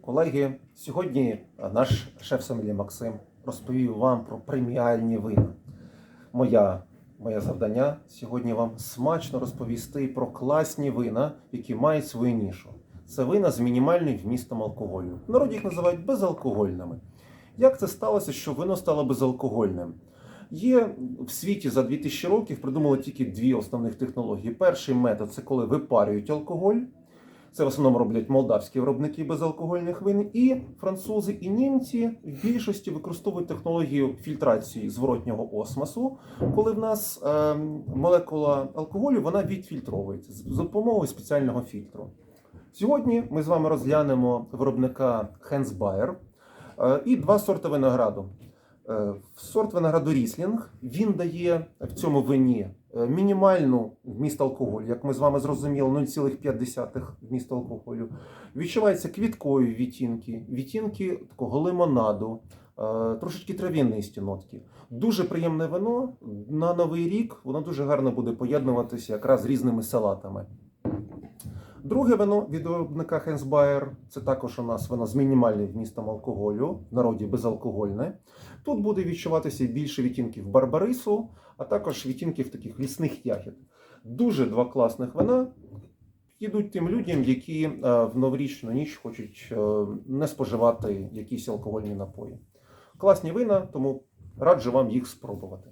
Колеги, сьогодні наш шеф Сомелі Максим розповів вам про преміальні вина. Моя, моє завдання сьогодні вам смачно розповісти про класні вина, які мають свою нішу. Це вина з мінімальним вмістом алкоголю. В народі їх називають безалкогольними. Як це сталося, що вино стало безалкогольним? Є в світі за 2000 років придумали тільки дві основних технології. Перший метод це коли випарюють алкоголь. Це в основному роблять молдавські виробники безалкогольних вин, і французи і німці в більшості використовують технологію фільтрації зворотнього осмосу, коли в нас е, молекула алкоголю вона відфільтровується з допомогою спеціального фільтру. Сьогодні ми з вами розглянемо виробника Хенсбайер е, і два сорти винограду. Е, Сорт винограду Ріслінг він дає в цьому вині е, мінімальну вміст алкоголю, як ми з вами зрозуміли, 0,5 вміст алкоголю. Відчуваються квіткові відтінки, відтінки такого лимонаду, е, трошечки трав'янисті нотки. Дуже приємне вино. На новий рік воно дуже гарно буде поєднуватися якраз з різними салатами. Друге вино від виробника Хенсбайер це також у нас вино з мінімальним вмістом алкоголю, в народі безалкогольне. Тут буде відчуватися більше відтінків барбарису, а також відтінків таких лісних ягід. Дуже два класних вина. Підуть тим людям, які е, в новорічну ніч хочуть е, не споживати якісь алкогольні напої. Класні вина, тому раджу вам їх спробувати.